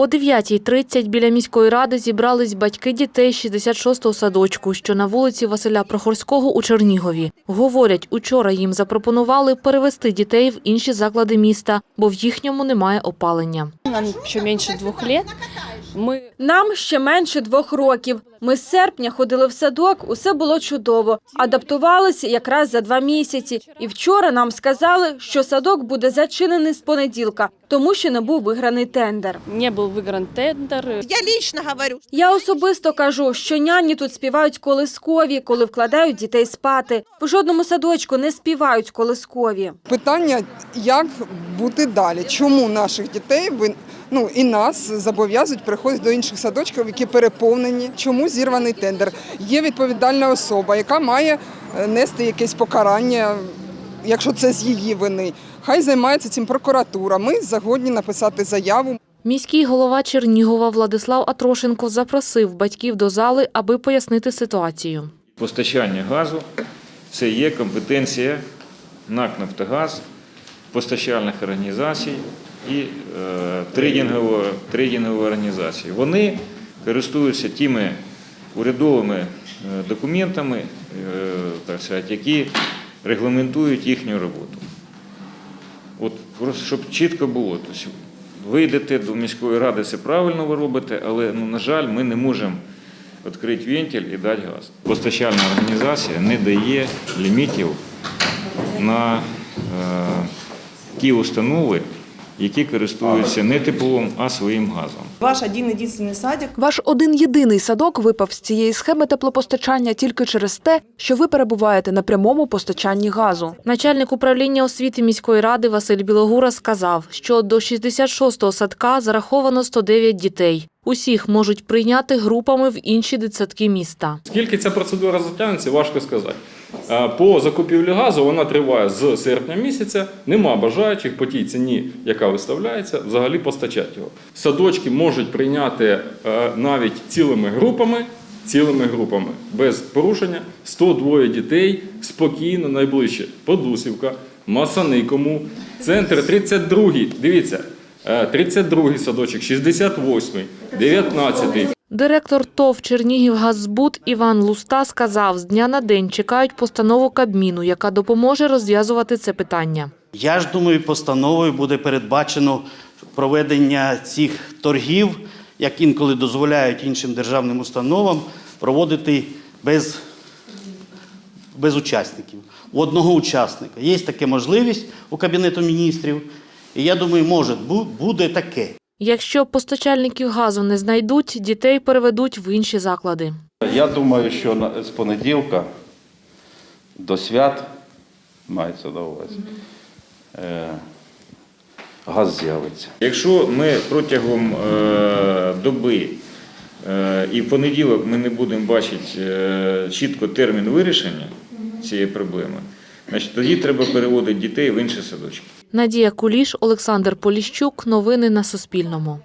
О 9.30 біля міської ради зібрались батьки дітей 66-го садочку, що на вулиці Василя Прохорського у Чернігові. Говорять, учора їм запропонували перевести дітей в інші заклади міста, бо в їхньому немає опалення. Нам ще менше двох років. Нам ще менше двох років. Ми з серпня ходили в садок, усе було чудово. Адаптувалися якраз за два місяці. І вчора нам сказали, що садок буде зачинений з понеділка, тому що не був виграний тендер. не был выигран тендер. Я лично говорю, Я особисто кажу, що няні тут співають колискові, коли вкладають дітей спати. В жодному садочку не співають колискові. Питання, як бути далі? Чому наших дітей ну і нас зобов'язують приходити до інших садочків, які переповнені? Чому зірваний тендер? Є відповідальна особа, яка має е, нести якесь покарання, якщо це з її вини. Хай займається цим прокуратура. Ми згодні написати заяву. Міський голова Чернігова Владислав Атрошенко запросив батьків до зали, аби пояснити ситуацію. Постачання газу це є компетенція НАК «Нафтогаз», постачальних організацій і е, трейдингової, трейдингової організації. Вони користуються тими урядовими е, документами, е, так сказати, які регламентують їхню роботу. От просто щоб чітко було, тобто ви йдете до міської ради, це правильно ви робите, але ну, на жаль, ми не можемо відкрити вентиль і дати газ. Постачальна організація не дає лімітів на е, ті установи, які користуються не теплом, а своїм газом. Ваш один єдиний садик Ваш один єдиний садок випав з цієї схеми теплопостачання тільки через те, що ви перебуваєте на прямому постачанні газу. Начальник управління освіти міської ради Василь Білогура сказав, що до 66-го садка зараховано 109 дітей. Усіх можуть прийняти групами в інші дитсадки міста. Скільки ця процедура затягнеться, важко сказати. Е, По закупівлі газу вона триває з серпня місяця. Нема бажаючих по тій ціні, яка виставляється, взагалі постачати його. Садочки можуть прийняти е, навіть цілими групами. Цілими групами без порушення 102 дітей спокійно найближче. Подусівка, Масани, кому центр 32-й. Дивіться, 32-й садочок, 68-й, 19-й. Директор ТОВ Чернігівгаззбут Іван Луста сказав, з дня на день чекають постанову Кабміну, яка допоможе розв'язувати це питання. Я ж думаю, постановою буде передбачено проведення цих торгів, як інколи дозволяють іншим державним установам проводити без, без учасників. У одного учасника. Є така можливість у Кабінету міністрів. І я думаю, може, бу- буде таке. Якщо постачальників газу не знайдуть, дітей переведуть в інші заклади. Я думаю, що з понеділка до свят мається на увазі. е, Газ з'явиться. Якщо ми протягом е, доби е, і в понеділок ми не будемо бачити е, чітко термін вирішення цієї проблеми, значить тоді треба переводити дітей в інші садочки. Надія Куліш, Олександр Поліщук. Новини на Суспільному.